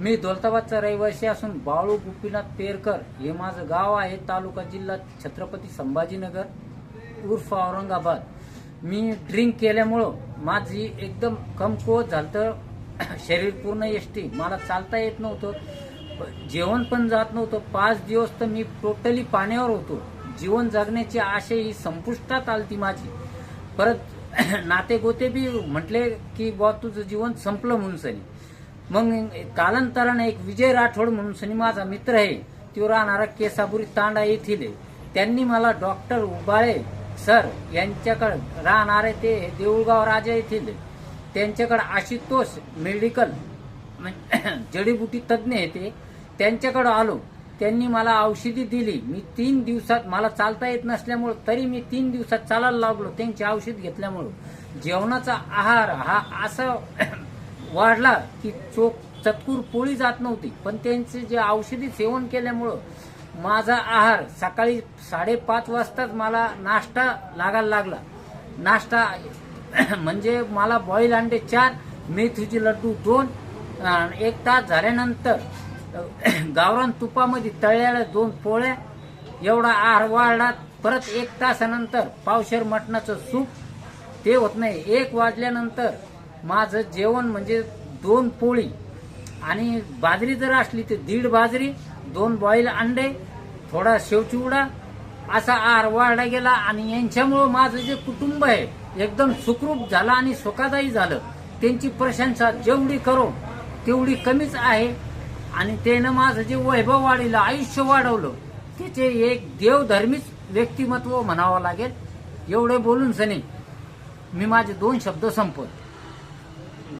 मी दौलताबादचा रहिवासी असून बाळू गोपीनाथ पेरकर हे माझं गाव आहे तालुका जिल्हा छत्रपती संभाजीनगर उर्फ औरंगाबाद. मी ड्रिंक केल्यामुळं माझी एकदम कमकुवत झालं तर शरीर पूर्ण एसटी मला चालता येत नव्हतं. जेवण पण जात नव्हतं. पाच दिवस तर मी टोटली पाण्यावर होतो. जीवन जगण्याची आशा ही संपुष्टात आलती माझी. परत नाते गोते बी म्हटले की बुवा तुझं जीवन संपलं म्हणून सनी. मग कालांतराने एक विजय राठोड म्हणून सनी माझा मित्र आहे तो राहणारा केसापुरी तांडा येथील त्यांनी मला डॉक्टर उबाळे सर यांच्याकडे राहणारे ते देऊळगाव राजा येथील त्यांच्याकडे आशुतोष मेडिकल म्हणजे जडीबुटी तज्ज्ञ येते ते. त्यांच्याकडे आलो. त्यांनी मला औषधी दिली. मी तीन दिवसात मला चालता येत नसल्यामुळं तरी मी तीन दिवसात चालायला लागलो. त्यांची औषध घेतल्यामुळं. जेवणाचा आहार हा असा वाढला की चोख चतकूर पोळी जात नव्हती. पण त्यांचे जे औषधी सेवन केल्यामुळं माझा आहार सकाळी साडेपाच वाजताच मला नाश्ता लागायला लागला. नाश्ता म्हणजे मला बॉईल अंडे चार मेथीचे लड्डू दोन एक तास झाल्यानंतर गावरान तुपामध्ये तळलेल्या दोन पोळ्या एवढा आहार वाढला. परत एक तासानंतर पावशेर मटणाचं सूप ते होत नाही. एक वाजल्यानंतर माझं जेवण म्हणजे दोन पोळी आणि बाजरी जर असली तर दीड बाजरी दोन बॉईल अंडे थोडा शेवचिवडा असा आहार वाढला गेला आणि यांच्यामुळं माझं जे कुटुंब आहे एकदम सुखरूप झालं आणि सुखादायी झालं. त्यांची प्रशंसा जेवढी करो तेवढी कमीच आहे. आणि त्यानं माझं जे वैभव वाढलं आयुष्य वाढवलं त्याचे एक देवधर्मीच व्यक्तिमत्व म्हणावं लागेल. एवढे बोलून सनी मी माझे दोन शब्द संपवतो.